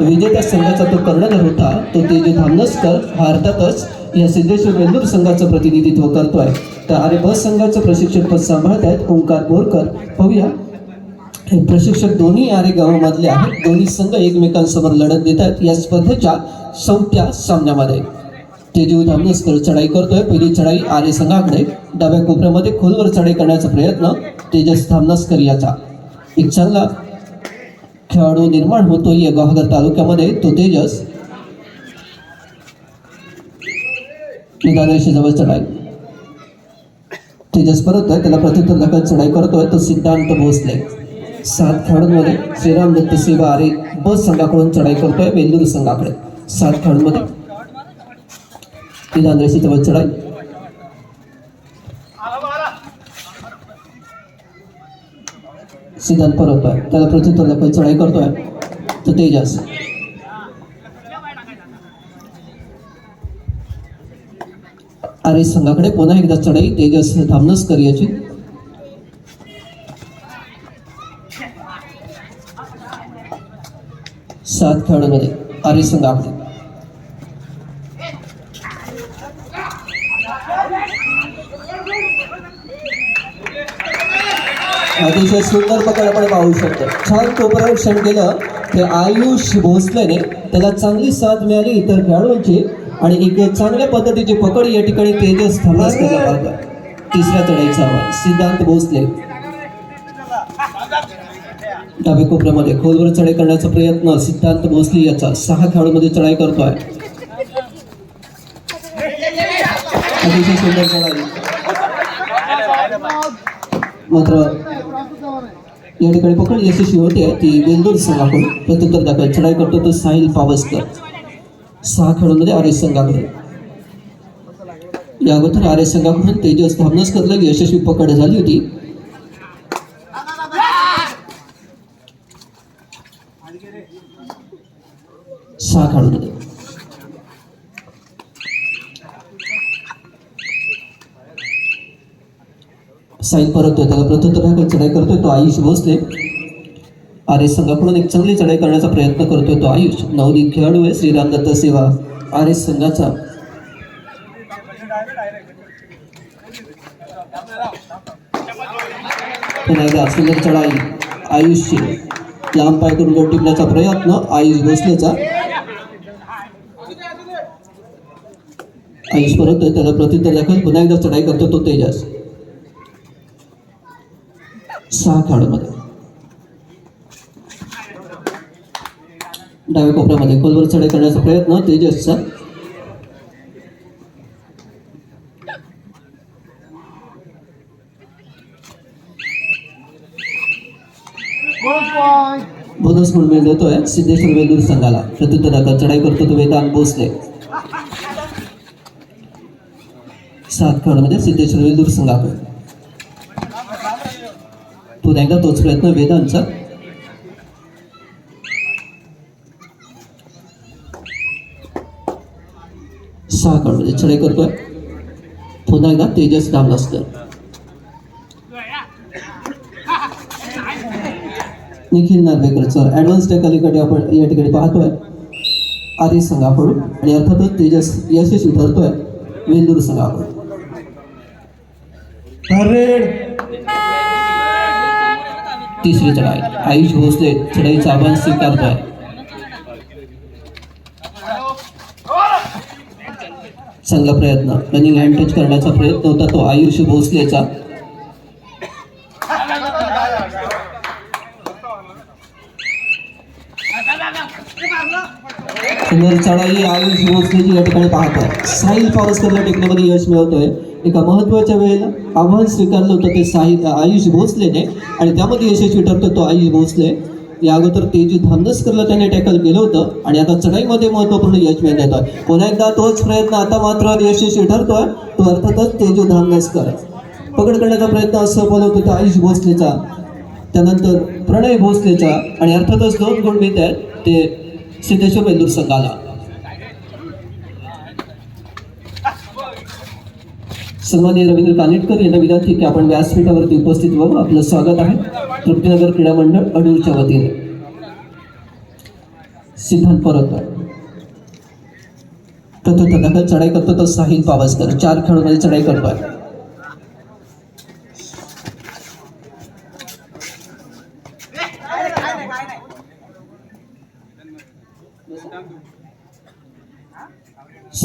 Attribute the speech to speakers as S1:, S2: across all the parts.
S1: विजेत्या संघाचा तो कर्णधार होता तो तेजू धामनसकर हा अर्थातच या सिद्धेश्वर वेल्लूर संघाचं प्रतिनिधित्व करतोय. तर आरे बस संघाचं प्रशिक्षकपद सांभाळत आहेत ओंकार बोरकर. पाहूया. हे प्रशिक्षक दोन्ही आरे गावामधले आहेत. दोन्ही संघ एकमेकांसमोर लढत देत आहेत. या स्पर्धेच्या चौथ्या सामन्यामध्ये तेजू धामनसकर चढाई करतोय. पहिली चढाई आरे संघाकडे. डाव्या कोपऱ्यामध्ये खोलवर चढाई करण्याचा प्रयत्न तेजस धामनसकर याचा. एक चांगला खेळाडू निर्माण होतोय या गुहागर तालुक्यामध्ये. तो तेजस. निदानेशी जवळ चढाई तेजस परत आहे. त्याला प्रत्युत्तर दाखल चढाई करतोय. तो सिद्धांत भोसले. सात खेळाडूंमध्ये श्रीराम दत्त सेवा आरे बस संघाकडून चढाई करतोय. वेल्लूर संघाकडे. सात खेळाडूंमध्ये. निदान जवळ चढाई. सिद्धांत परतोय. त्याला प्रत्युत्तर दाखल चढाई करतोय. तर तेजस. आर्य संघाकडे पुन्हा एकदा चढाई. तेजस धामनसकर याची सात खेळाडूंमध्ये. आर्य संघाकडे. अतिशय सुंदर पकड आपण पाहू शकतो. छान कोपरक्षण केलं ते आयुष भोसलेने त्याला चांगली साथ मिळाली इतर खेळाडूंची आणि एक चांगल्या पद्धतीची पकड या ठिकाणी तेजस थांबण्यास पाहतोय तिसऱ्या चढाईचा सिद्धांत भोसले. डाव्या कोपऱ्यामध्ये खोलवर चढाई करण्याचा प्रयत्न सिद्धांत भोसले याचा. सहा खेळाडूंमध्ये चढाई करतोय. अतिशय सुंदर चढाई मात्र या ठिकाणी पकड यशस्वी होते. ती बेंदूर संघाकडून प्रत्युत्तर दाखल. चढाई करतो तो साहिल पावसकर. सहा खेळामध्ये आर्य एस संघाकडे या अगोदर आर्य संघाकडून तेजस धामनसकरला यशस्वी पकड झाली होती. सहा खेळामध्ये. साईन परततोय. त्याला प्रथम चढाई करतोय. तो आयुष भोसले. आर एस संघाकडून एक चांगली चढाई करण्याचा प्रयत्न करतोय तो आयुष. नवनीत खेळाडू आहे श्रीराम दत्त सेवा. आर एस संघाचा. पुन्हा एकदा सुंदर चढाई. आयुषची. लांब पाय करून गोल टिपण्याचा प्रयत्न. आयुष भोसलेचा. आयुष परत त्याला प्रत्युत्तर दाखल. पुन्हा एकदा चढाई करतो तो तेजस. सहा खेळाडूमध्ये डाव्या कोपऱ्यामध्ये खोलवर चढाई करण्याचा प्रयत्न तेजसचा बोनस म्हणून मिळ देतोय सिद्धेश्वर वेलूर संघाला. प्रत्युत्तर चढाई करतो तो वेदांत भोसले. सात खेळाडूमध्ये सिद्धेश्वर वेलूर संघाकडे. पुन्हा एकदा तोच प्रयत्न वेदांचा सहा काढ म्हणजे छडे करतोय. पुन्हा एकदा तेजस डामलासकर निखिल नार्वेकर सर ॲडव्हान्स टेक्निकडे आपण या ठिकाणी पाहतोय. आर्य संघाकडून आणि अर्थातच तेजस यशस्वी ठरतोय. वेंदूर संघाकडून. तिसरी चढाई. आयुष भोसले चढाईचं आव्हान स्वीकारत आहे चांगला प्रयत्न. रनिंग हँड टच करण्याचा प्रयत्न होता तो आयुष भोसलेचा. सुंदर चढाई आयुष भोसलेची या ठिकाणी पाहत. पाहतोय साहिल पावसकरला टेकण्यामध्ये यश मिळवतोय एका महत्त्वाच्या वेळेला आव्हान स्वीकारलं होतं ते साहित्य आयुष भोसलेने. आणि त्यामध्ये यशस्वी ठरतो तो आयुष भोसले. या अगोदर तेजी धामनसकरला त्याने टॅकल केलं होतं. आणि आता चढाईमध्ये महत्त्वपूर्ण यश मिळत आहे. पुन्हा एकदा तोच प्रयत्न आता मात्र यशस्वी ठरतोय. तो अर्थातच तेजू धामनसकर. पकड करण्याचा प्रयत्न असं बोलवतो तो आयुष भोसलेचा. त्यानंतर प्रणय भोसलेचा. आणि अर्थातच दोन गुण मिळत आहेत. ते सिद्धेश्वर वेल्लूर संघाला. सन्मान्य रवींद्र कानेटकर यांना विनंती की आपण व्यासपीठावरती उपस्थित व्हावं. आपलं स्वागत आहे. तृप्तीनगर क्रीडा मंडळ अडूरच्या वतीने. सिद्धांत परत तथ दाखल चढाई करतो तर साहिल पावसकर. चार खेळामध्ये चढाई करतोय.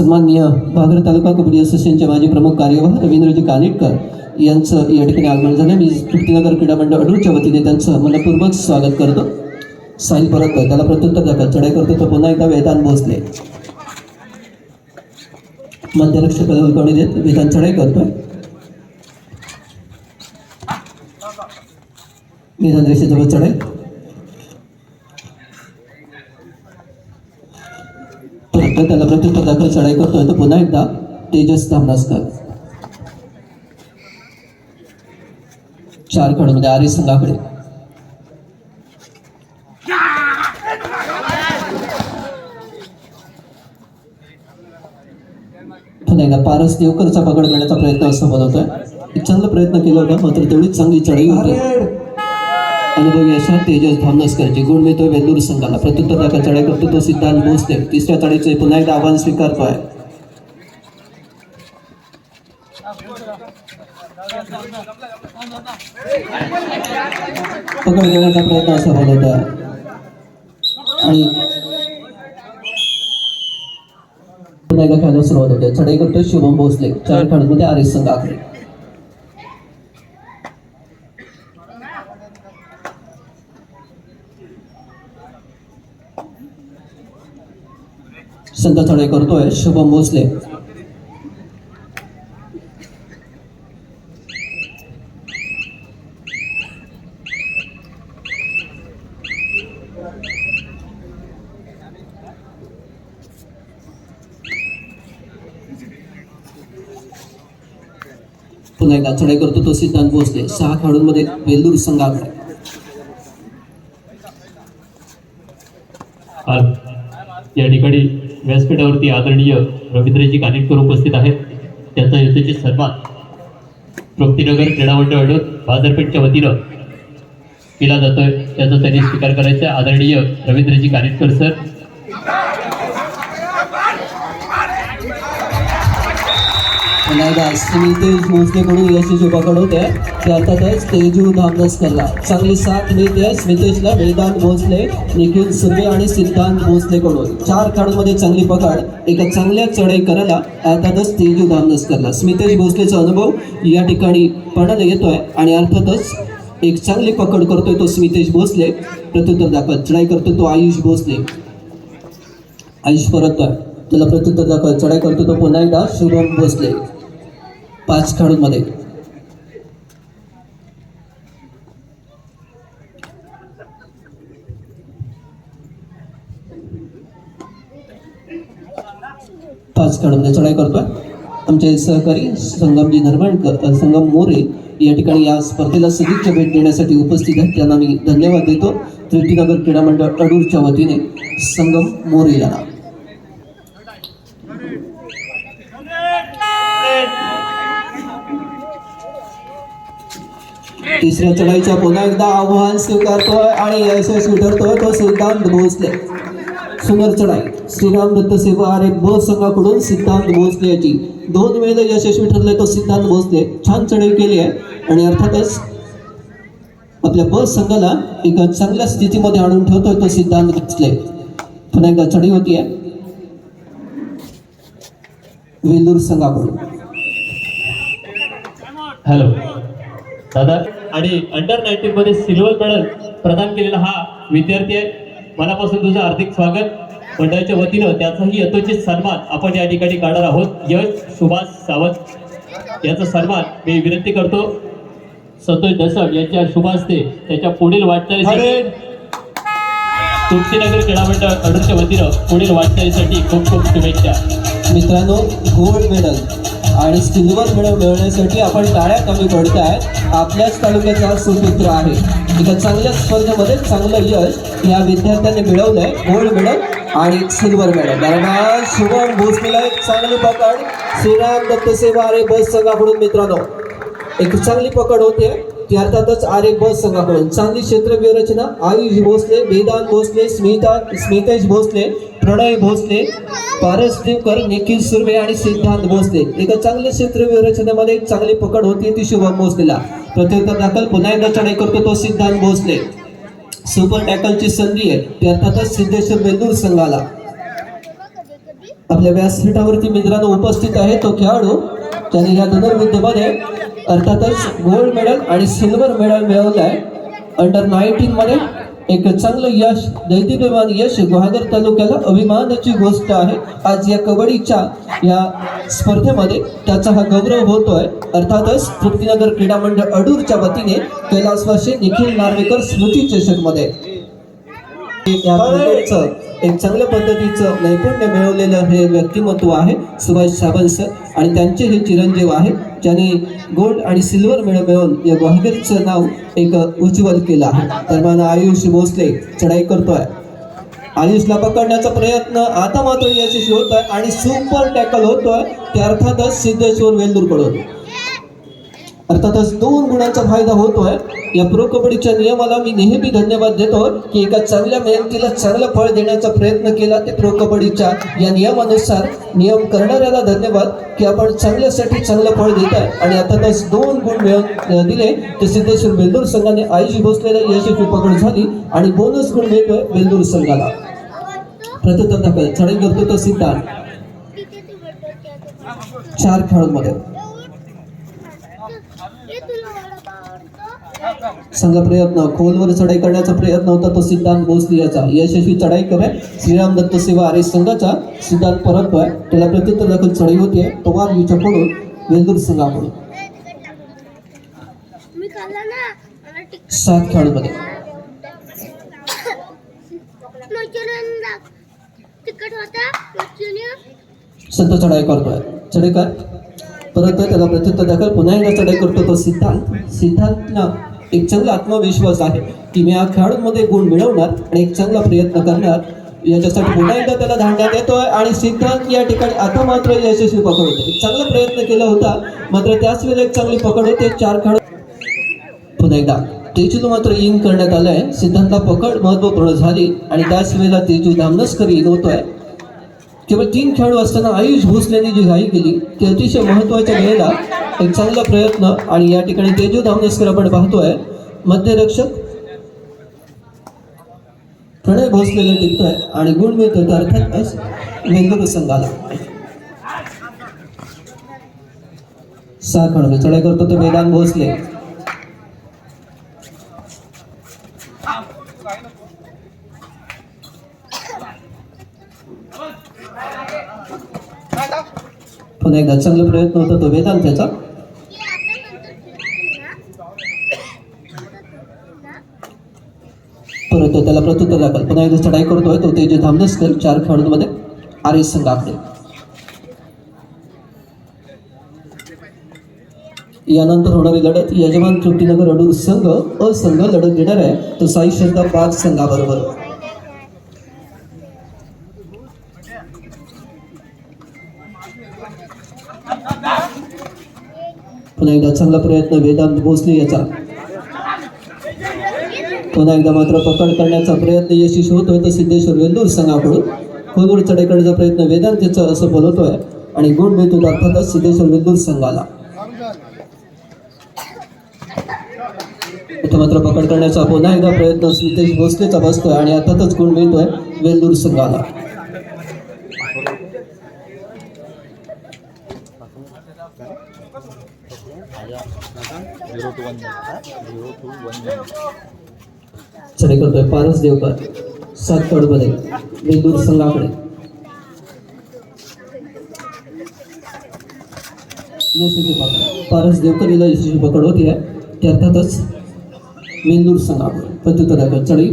S1: सन्माननीय भागर तालुका कबड्डी असोसिएशनचे माजी प्रमुख कार्यवाह रवींद्रजी कानेटकर यांचं या ठिकाणी आगमन झालं. मी तृप्तीनगर क्रीडा मंडळ अडूरच्या वतीने त्यांचं मनपूर्वक स्वागत करतो. साहिल परत त्याला प्रत्युत्तर दाखल चढाई करतो तो पुन्हा एकदा वेदांत भोसले. मध्यलक्ष कलकवणी देत वेदांत चढाई करतोय. वेदांत रेषेजवळ चढाई. तर त्याला प्रत्युत्तर दाखल चढाई करतोय तर पुन्हा एकदा तेजस धामनासकर चार म्हणजे आर्य संघाकडे. पुन्हा एकदा पारस देवकरचा पकड करण्याचा प्रयत्न असं म्हणतोय. चांगला प्रयत्न केला होता मात्र तेवढीच चांगली चढाई होती. अनुभवी अशा तेजस धामनसकरची गुण मिळतोय वेल्लूर संघाला प्रत्युत्तर दाखल चढाई करतो तो सिद्धांत भोसले. तिसऱ्या चढाईचे पुन्हा एकदा आव्हान स्वीकारतोय. पकड घेण्याचा प्रयत्न असा बनवतोय आणि पुन्हा एकदा खेळायला सुरुवात होते. चढाई करतो शुभम भोसले. चार खेळांमध्ये आर संघ संघाकडे संत चढाई करतोय. शुभम भोसले. पुन्हा एकदा चढाई करतो तो सिद्धांत भोसले. सहा खेळाडूंमध्ये वेल्लूर संघाकडे.
S2: या ठिकाणी व्यासपीठावरती आदरणीय रवींद्रजी कानिटकर उपस्थित आहेत. त्यांचा यथोचित सन्मान तृप्तीनगर क्रीडा मंडळ अडून बाजारपेठच्या वतीनं केला जातोय. त्याचा त्यांनी स्वीकार करायचा आहे. आदरणीय रवींद्रजी कानिटकर सर.
S1: पुन्हा एकदा स्मितेश संस्थेकडून यशस्वी पकड ते अर्थातच तेजू धामनसकरला चांगली साथ मिळते. स्मितेशला वेदांत भोसले निखिल सुर्वे आणि सिद्धांत भोसलेकडून. चार खेळाडूमध्ये चांगली पकड. एका चांगल्या चढाई करायला अर्थातच तेजू धामनसकरला स्मितेश भोसलेचा अनुभव या ठिकाणी पणाला येतोय आणि अर्थातच एक चांगली पकड करतोय तो स्मितेश भोसले. प्रत्युत्तर दाखल चढाई करतो तो आयुष भोसले. आयुष परततोय त्याला प्रत्युत्तर दाखल चढाई करतो तो पुन्हा एकदा शुभम भोसले. पाच खेळाडूंमध्ये पाच खेळाडूंमध्ये चढाई करतोय. आमचे सहकारी संगमजी नरवणकर संगम मोरे या ठिकाणी या स्पर्धेला सदिच्छा भेट देण्यासाठी उपस्थित आहेत. त्यांना मी धन्यवाद देतो. तृप्तीनगर क्रीडा मंडळ अडूरच्या वतीने संगम मोरे यांना तिसऱ्या चढाईच्या पुन्हा एकदा आव्हान स्वीकारतोय आणि यशस्वी ठरतोय तो सिद्धांत भोसले. सुंदर चढाई. श्रीराम दत्त सेवा एक ब संघाकडून सिद्धांत भोसले याची. दोन वेळेला यशस्वी ठरले तो सिद्धांत भोसले. छान चढाई केली आहे. आणि अर्थातच आपल्या ब संघाला एका चांगल्या स्थितीमध्ये आणून ठेवतोय तो सिद्धांत भोसले. पुन्हा एकदा चढाई होती आहे वेलूर संघाकडून.
S2: हॅलो. दादा आणि अंडर नाईन्टीन मध्ये सिल्वर मेडल प्रदान केलेला हा विद्यार्थी आहे. मनापासून तुझं हार्दिक स्वागत. मंडळाच्या वतीनं त्याचाही यथोचित सन्मान आपण या ठिकाणी काढणार आहोत. यश सुभाष सावंत याचा सन्मान मी विनंती करतो. संतोष दसम यांच्या शुभ हस्ते त्याच्या पुढील वाटचालीसाठी तुमसीनगर क्रीडा मंडळ अडूरच्या वतीनं पुढील वाटचालीसाठी खूप खूप शुभेच्छा.
S1: मित्रांनो गोल्ड मेडल आणि सिल्वर मेडल मिळवण्यासाठी आपण टाळ्या कमी पडताय. आपल्याच तालुक्याचा सुपुत्र आहे. एका चांगल्या स्पर्धेमध्ये चांगलं यश या विद्यार्थ्यांनी मिळवलंय. गोल्ड मेडल आणि सिल्वर मेडल. दरम्यान शुभम भोसलेला एक चांगली पकड. श्रीराम दत्त सेवा आरे बस संघाकडून मित्रांनो. एक चांगली पकड होते. ती अर्थातच आरे बस संघाकडून. चांगली क्षेत्रव्यू रचना. आयुष भोसले वेदांत भोसले स्मिता स्मितेश भोसले प्रणय भोसले पारस देवकर निखिल सुर्वे आणि सिद्धांत भोसले. एका चांगल्या क्षेत्रव्यू रचनेमध्ये एक चांगली पकड होती ती शुभम भोसलेला. प्रत्युत्तर दाखल. पुन्हा एकदा चढाई करतो तो सिद्धांत भोसले. सुपर टॅकलची संधी आहे. ती अर्थातच सिद्धेश्वर बेंदूर संघाला. आपल्या व्यासपीठावरती मित्रांनो उपस्थित आहे. तो खेळाडू त्याने या धनुर्विद्यमध्ये अर्थातच गोल्ड मेडल आणि सिल्वर मेडल मिळवलं आहे अंडर नाईन्टीन मध्ये एक चांगलं यश दैदिप्यमान यश गुहागर तालुक्याला अभिमानाची गोष्ट आहे. आज या कबड्डीच्या या स्पर्धेमध्ये त्याचा हा गौरव होतोय. अर्थातच तृप्तीनगर क्रीडा मंडळ अडूरच्या वतीने कैलासवासी निखिल नार्वेकर स्मृती चषकमध्ये. एक चांगल्या पद्धतीचं नैपुण्य मिळवलेलं हे व्यक्तिमत्व आहे सुभाष सावंत सर आणि त्यांचे हे चिरंजीव आहे. ज्याने गोल्ड आणि सिल्वर मेडल मिळवून या ग्वाहागरचं नाव एक उज्ज्वल केलं आहे. तर आयुष भोसले चढाई करतोय. आयुषला पकडण्याचा प्रयत्न आता मात्र यशस्वी होत आहे आणि सुपर टॅकल होतोय. ते अर्थातच सिद्धेश्वर वेल्दूरकडून अर्थातच दोन गुणांचा फायदा होतोय. या प्रो कबड्डीच्या नियमाला मी नेहमी धन्यवाद देतो की एका चांगल्या मेहनतीला चांगलं फळ देण्याचा प्रयत्न केला ते प्रो कबड्डीच्या या नियमानुसार नियम करणाऱ्याला धन्यवाद की आपण चांगल्यासाठी चांगलं फळ देत आहे आणि अर्थातच दोन गुण मिळवून दिले ते सिद्धेश्वर बेलदूर संघाने. आयुषी भोसलेला यशस्वी पकड झाली आणि बोनस गुण मिळतोय बेलदूर संघाला. प्रत्युत्तर दाखल चढाई करतो तो सिद्धांत. चार खेळांमध्ये. संघ प्रयत्न खोलवर चढाई करण्याचा प्रयत्न होता तो सिद्धांत भोसले याचा यशस्वी चढाई करे श्रीराम दत्त सेवा आर्य संघाचा सिद्धांत परततोय त्याला प्रत्युत्तर दाखल चढाई होते. पवार विचाकडून वेंदूर संघाकडून सात खेळाडूमध्ये. संत चढाई करतोय. चढाई कर. परत त्याला प्रत्युत्तर दाखल. पुन्हा एकदा चढाई करतो तो सिद्धांत. सिद्धांत एक चांगला आत्मविश्वास आहे की मी या खेळाडूंमध्ये गुण मिळवणार आणि एक चांगला प्रयत्न करणार. याच्यासाठी पुन्हा एकदा त्याला धांड्या देतोय आणि सिद्धांत या ठिकाणी आता मात्र यशस्वी पकड होते. एक चांगला प्रयत्न केला होता मात्र त्याच वेळेला एक चांगली पकड होते. चार खेळाडू पुन्हा एकदा तेजू मात्र इन करण्यात आलंय. सिद्धांतला पकड महत्त्वपूर्ण झाली आणि त्याच वेळेला तेजू धामनसकर इन होतोय केवळ तीन खेळाडू असताना आयुष भोसलेने जी घाई केली ती अतिशय महत्त्वाच्या वेळेला एक चांगला प्रयत्न आणि या ठिकाणी तेजू धामनेसकर आपण पाहतोय. मध्यरक्षक प्रणय भोसलेला टिकतोय आणि गुण मिळतोय तर अर्थातच वेंगुर्ला संघाला सहा खेळाडू चढाई करतो ते वेदांत भोसले. पुन्हा एकदा चांगला प्रयत्न होता तो वेदांत त्याचा. परत त्याला प्रत्युत्तर दाखल पुन्हा एकदा चढाई करतोय तो तेज धामनसकर चार खेळाडूंमध्ये. आर्य एस संघाकडे यानंतर होणारी लढत यजमान तृप्तीनगर अडूर संघ असंघ लढत देणार आहे. तो साई श्रद्धा पाच संघाबरोबर. पुन्हा एकदा चांगला प्रयत्न वेदांत भोसले याचा. पुन्हा एकदा मात्र पकड करण्याचा प्रयत्न यशस्वी होतोय तर सिद्धेश्वर वेंदूर संघाकडून. खोलवर चढेकडचा प्रयत्न वेदांत याचा असं बोलवतोय आणि गुण मिळतो अर्थातच सिद्धेश्वर वेंदूर संघाला. इथं मात्र पकड करण्याचा पुन्हा एकदा प्रयत्न सिद्धेश भोसलेचा बसतोय आणि अर्थातच गुण मिळतोय वेंदूर संघाला.
S3: Two one zero two one
S1: चढाई करतोय. पारस देवकर सात कडमध्ये वेंदूर संघाकडे यशस्वी पकड पारस देवकर हिला यशस्वी पकड होती आहे ते अर्थातच मेंदूर संघाकडे प्रत्युत्तर दाखल चढाई.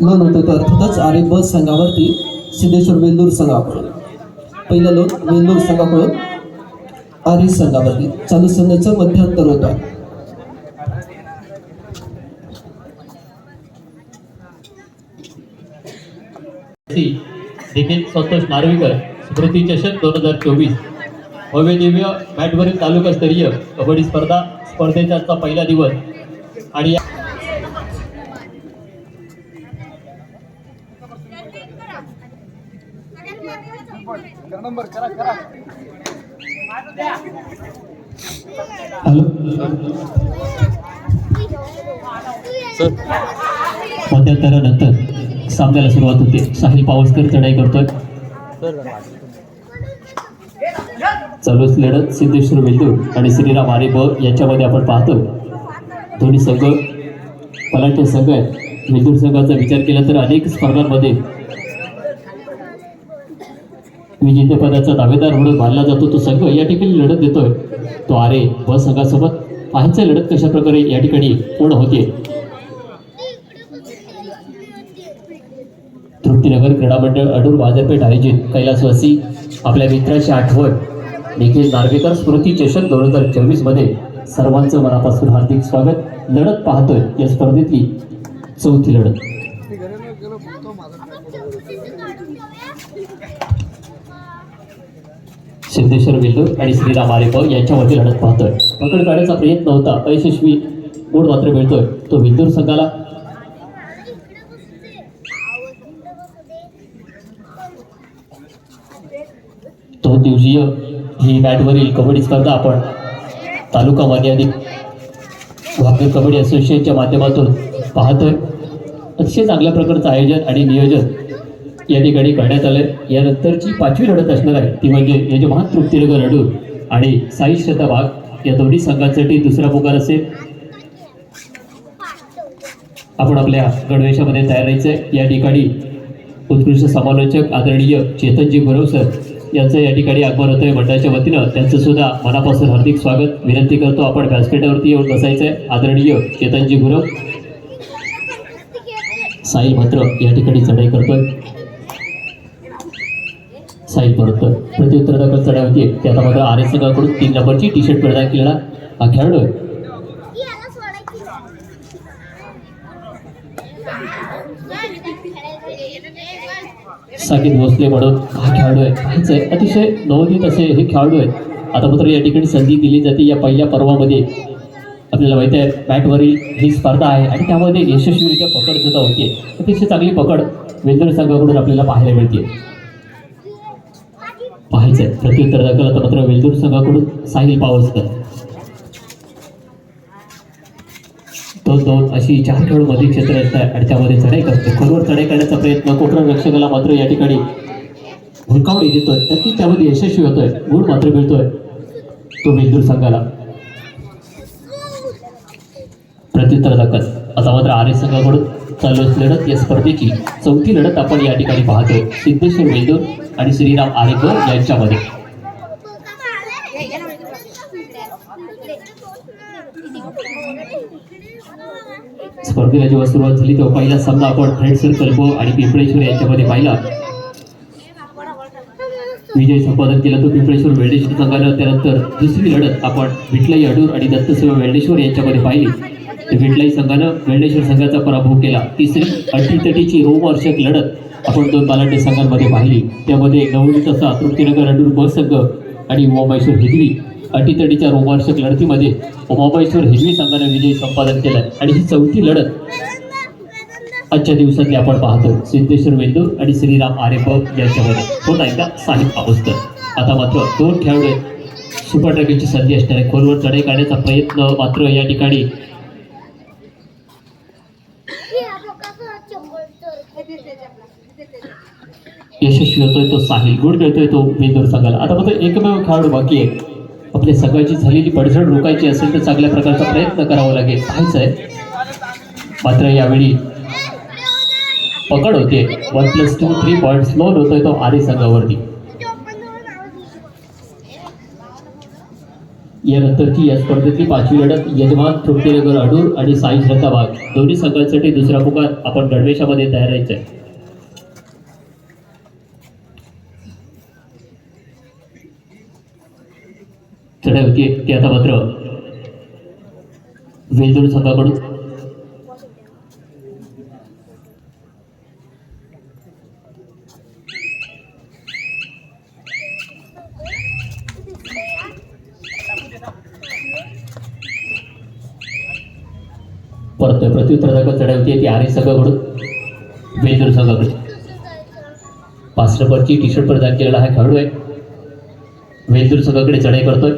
S1: लोन होतं तर अर्थातच आरे बस संघावरती सिद्धेश्वर वेंदूर संघाकडून पहिलं लोन वेल्लोर संघाकडून आर्य संघावरती चालू संघाचं मध्यांतर होतं.
S2: देखील संतोष नार्वेकर स्मृती चषक दोन हजार चोवीस. भव्य दिव्य मॅटवरील तालुकास्तरीय कबड्डी स्पर्धा स्पर्धेचा आजचा पहिला दिवस. आणि या-
S1: हॅलो.
S2: मध्यंतरानंतर सामन्याला सुरुवात होते. साहिल पावसकर चढाई करतोय. चालू असलेली लढत सिद्धेश्वर वेल्दूर आणि श्रीराम आरे ब याच्यामध्ये आपण पाहतोय. दोन्ही संघ पलाटे संघ आहेत वेल्दूर संघाचा विचार केला तर अनेक स्पर्धांमध्ये विजेतेपदाचा दावेदार म्हणून मानला जातो तो संघ या ठिकाणी लढत देतोय. तो आरे ब संघासोबत पाहायचं लढत कशा प्रकारे या ठिकाणी पूर्ण होते? तृप्तीनगर क्रीडा मंडळ अडूर बाजारपेठ आयोजित कैलासवासी आपल्या मित्राची आठवण. निखिल नार्वेकर स्मृती चषक दोन हजार चोवीसमध्ये सर्वांचं मनापासून हार्दिक स्वागत. लढत पाहतोय या स्पर्धेतली चौथी लढत. सिद्धेश्वर वेल्लूर आणि श्रीराम आरेप यांच्यामध्ये लढत पाहतोय. पकड काढण्याचा प्रयत्न होता अयशस्वी गोड मात्र मिळतोय. तो विंदूर संघाला दोन दिवसीय ही मॅटवरील कबड्डी स्पर्धा आपण तालुका मर्यादित वाघर कबड्डी असोसिएशनच्या माध्यमातून पाहतोय. अतिशय चांगल्या प्रकारचं आयोजन आणि नियोजन या ठिकाणी करण्यात आलंय. यानंतरची पाचवी लढत असणार आहे. ती म्हणजे यजमान तृप्तीनगर लढू आणि साई श्रद्धा भाग या दोन्ही संघांसाठी दुसरा पुकार असेल. आपण आपल्या गणवेशामध्ये तयार राहायचंय. या ठिकाणी उत्कृष्ट समालोचक आदरणीय चेतनजी गुरव सर यांचं या ठिकाणी आगमन होतंय मंडळाच्या वतीनं. त्यांचं सुद्धा मनापासून हार्दिक स्वागत. विनंती करतो आपण व्यासपीठावरती येऊन बसायचंय. आदरणीय चेतनजी गुरव. साईल मात्र या ठिकाणी चढाई करतोय. साहिल परतोय प्रत्युत्तर दाखल चढाई होती ते आता मात्र आर एस संघाकडून तीन नंबरची टी शर्ट प्रदान केलेला. हा खेळाडू आहे. साकिब भोसले म्हणून हा खेळाडू आहे. अतिशय नवोदित असे हे खेळाडू आहेत. आता मात्र या ठिकाणी संधी दिली जाते या पहिल्या पर्वामध्ये. आपल्याला माहिती आहे बॅटवरील ही स्पर्धा आहे आणि त्यामध्ये यशस्वीरित्या पकड सुद्धा होते अतिशय चांगली पकड वेंद्र संघाकडून आपल्याला पाहायला मिळते पाहायचं आहे प्रत्युत्तर दाखल आता मात्र वेलदूर संघाकडून साहिल पावसकर. दोन दोन अशी चार खेळमध्ये क्षेत्र असतात त्यामध्ये चढाई करतो. खोलवर चढाई करण्याचा प्रयत्न कोकण रक्षकाला मात्र या ठिकाणी हुलकावणी देतोय नक्की त्यामध्ये यशस्वी होतोय. गुण मात्र मिळतोय तो वेलदूर संघाला. प्रत्युत्तर दाखल. आता मात्र आर्य संघाकडून चालू लढत या स्पर्धेची चौथी लढत आपण या ठिकाणी पाहतोय. सिद्धेश्वर वेलदूर आणि श्रीराम आरेकर यांच्यामध्ये. स्पर्धेला जेव्हा सुरुवात झाली तेव्हा पहिला सामना आपण फ्रेंड सर्कल गो आणि पिंपळेश्वर यांच्यामध्ये पाहिला. विजय संपादन केला तो पिंपळेश्वर वेल्डेश्वर संघानं त्यानंतर दुसरी लढत आपण विठलाई अडूर आणि दत्तसेवा वेल्डेश्वर यांच्यामध्ये पाहिली. तर विठलाई संघानं वेल्डेश्वर संघाचा पराभव केला. तिसरी अटीतटीची रोमहर्षक लढत आपण दोन बालाटे संघांमध्ये पाहिली. त्यामध्ये नवनीत असा तृप्तीनगर अडूर ब संघ आणि उमामेश्वर हिजवी अटीतटीच्या रोमांचक लढतीमध्ये उमामेश्वर हिजवी संघाने विजय संपादन केला. आणि ही चौथी लढत आजच्या दिवसातली आपण पाहतो. सिद्धेश्वर वेंदूर आणि श्रीराम आरेप यांच्यामध्ये. पुन्हा एकदा साहिब पावसकर आता मात्र दोन खेळाडू सुपर ट्रॅकिंगची संधी असणारे आहे. खोलवर चढाई काढण्याचा प्रयत्न मात्र या ठिकाणी यशस्वी होतोय तो साहिल गुड खेळतोय तो मेंदूर संघाला. आता फक्त एकमेव खेळाडू बाकी आहे. आपल्या सकाळची झालेली पडझड रोखायची असेल तर चांगल्या प्रकारचा प्रयत्न करावा लागेल. पाहायचं आहे. मात्र यावेळी पकड होते. One plus two three point Sloane होतोय तो आरी संघावरती. यानंतरची या स्पर्धेतली पाचवी लढत यजमान तृप्तीनगर अडूर आणि साई श्रद्धाबाग. दोन्ही संघांसाठी दुसरा पुकार आपण गणवेशामध्ये तयार राहायचं आहे चढावची ते आता मात्र वेलदोड संघाकडून परतोय प्रत्युत्तर जागा चढवते ती आर्य संघाकडून वेलदोड संघाकडून पाच नंबरची टी शर्ट प्रदान केलेला हा खेळाडू आहे. वेलदूर संघाकडे चढाई करतोय.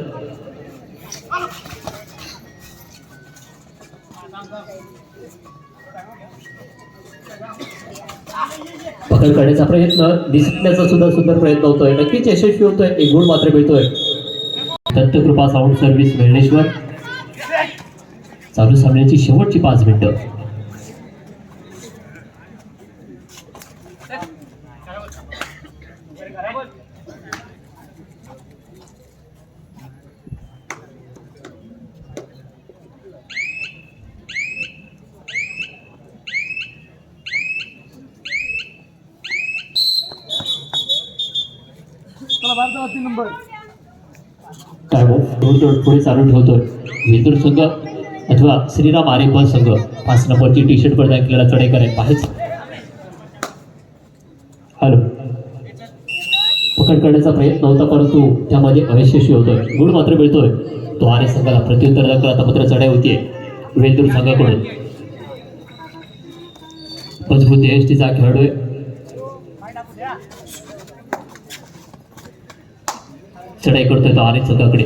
S2: त्याचा प्रयत्न दिसण्याचा सुद्धा सुंदर प्रयत्न होतोय. नक्कीच यशस्वी होतोय एक गुण मात्र मिळतोय. दत्तकृपा साऊंड सर्व्हिस वेळेश्वर चालू सामन्याची शेवटची पाच मिनिटं काय हो दोन दोन पुढे चालू ठेवतोय. विदूर संघ अथवा श्रीराम आरेपल संघ. पाच नंबरची टी शर्ट प्रदान केलेला चढाई कराय पाहिजे. हॅलो. पकड करण्याचा प्रयत्न होता परंतु त्यामध्ये अयशस्वी होतोय. गुण मात्र मिळतोय. तो आरे संघाला प्रत्युत्तर दाखल आता मात्र चढाई होतीये. वेंदूर संघाकडून. मजबूत एसटीचा खेळाडू आहे. चढाई करतोय तो आरे संघाकडे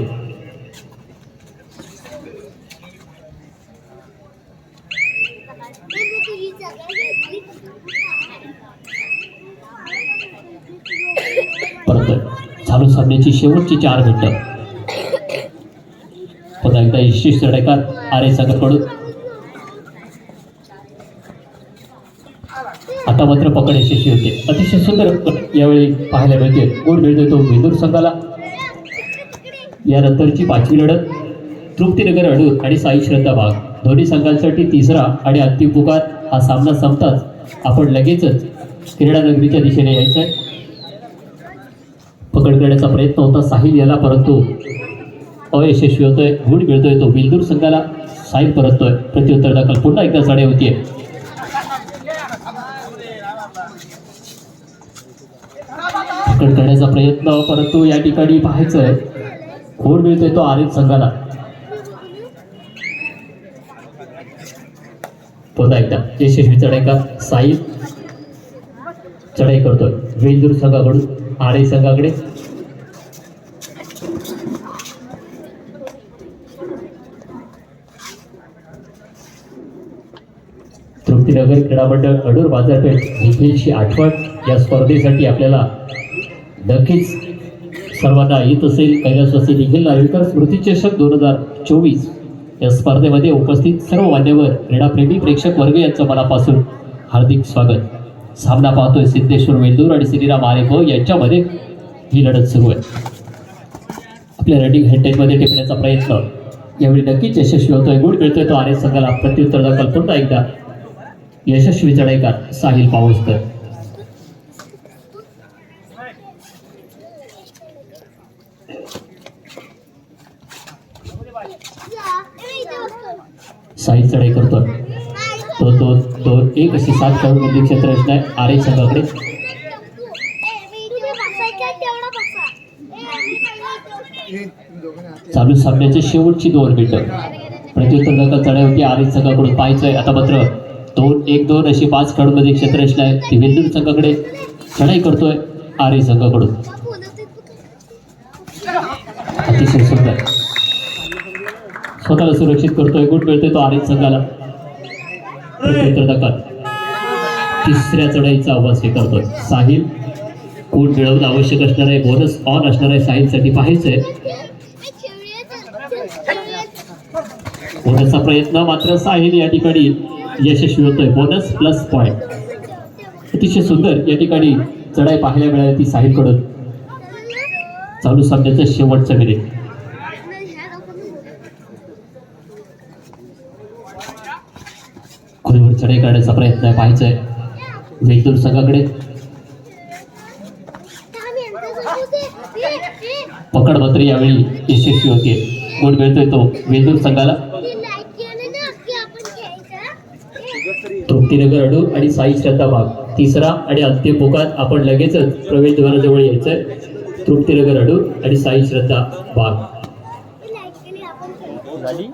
S2: परत चालू शेवटची चार मिनिटं पुन्हा एकदा यशस्वी चढाईकार आरे संघाकडून आता मात्र पकड यशस्वी होते. अतिशय सुंदर यावेळी पाहायला मिळते. गुण मिळतोय तो मेंदूर संघाला. यानंतरची पाचवी लढत. तृप्तीनगर अडूर आणि साई श्रद्धा भाग. दोन्ही संघांसाठी तिसरा आणि अंतिम पुकार हा सामना संपताच आपण लगेचच क्रीडा नगरीच्या दिशेने यायचं आहे पकड करण्याचा प्रयत्न होता. साहिल याला परंतु अयशस्वी होतोय. गुण मिळतोय तो. बिलदूर संघाला साहिल परततोय. प्रत्युत्तर दाखल. पुन्हा एकदा चढाई होतीये. पकड करण्याचा प्रयत्न परंतु या ठिकाणी पाहायचं आहे. गुण मिळतोय तो आरिफ संघाला. पुन्हा एकदा. यशस्वी चढाई का? साहिल चढाई करतोय. वेंदूर संघाकडून. आरे संघाकडे तृप्तीनगर क्रीडा मंडळ अडूर बाजारपेठ देखीलची आठवण. या स्पर्धेसाठी आपल्याला नक्कीच सर्वांना येत असेल. कैलासवासी निखिल नार्वेकर स्मृतिचषक दोन हजार चोवीस. या स्पर्धेमध्ये उपस्थित सर्व मान्यवर क्रीडाप्रेमी प्रेक्षक वर्ग यांचं मनापासून हार्दिक स्वागत. सामना पाहतोय सिद्धेश्वर वेंदूर आणि श्रीराम आरेप यांच्यामध्ये ही लढत सुरू आहे. आपल्या रनिंग हेटेजमध्ये टिपण्याचा प्रयत्न. यावेळी नक्कीच यशस्वी होतोय गुण मिळतोय तो आर्य संघाला. प्रत्युत्तर दाखल पुन्हा एकदा यशस्वी चढाईकार साहिल पाऊसकर. साहिल चढाई करतोय एक अशी सात करोडमध्ये क्षेत्र असणार आरे संघाकडे चालू सामन्याची शेवटची दोन मिनिटं. प्रत्युत्तर नका चढाई होती आरे संघाकडून पाहायचंय. आता मात्र दोन एक दोन अशी पाच मध्ये क्षेत्र असणार ती विंदूर संघाकडे चढाई करतोय आरे संघाकडून. अतिशय सुंदर. स्वतःला सुरक्षित करतोय. गुण मिळतोय तो आरे संघाला. तिसऱ्या चढाईचा आव्हान स्वीकारतोय साहिल कोण मिळवणं आवश्यक असणार आहे? बोनस ऑन असणार आहे. साहिलसाठी पाहायचंय. बोनसचा प्रयत्न मात्र साहिल या ठिकाणी यशस्वी होतोय. बोनस प्लस पॉईंट अतिशय सुंदर या ठिकाणी चढाई पाहायला मिळाली ती साहिलकडून. चालू सामन्याचा शेवटचा मिनिट चढे करण्याचा प्रयत्न आहे पाहायचंय. वेंदूर संघाकडे पकड मात्र यावेळी यशस्वी होते. गुण मिळतोय तो. वेंदूर संघाला. तृप्तीनगर अडू आणि साई श्रद्धा भाग तिसरा आणि अंतिम पुकार आपण लगेचच प्रवेशद्वाराजवळ यायचंय. तृप्तीनगर अडू आणि साई श्रद्धा भाग
S3: झाली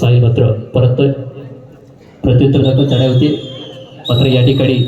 S2: साई मात्र परत प्रत्युत्तर दाखल चढाई होती. मात्र या ठिकाणी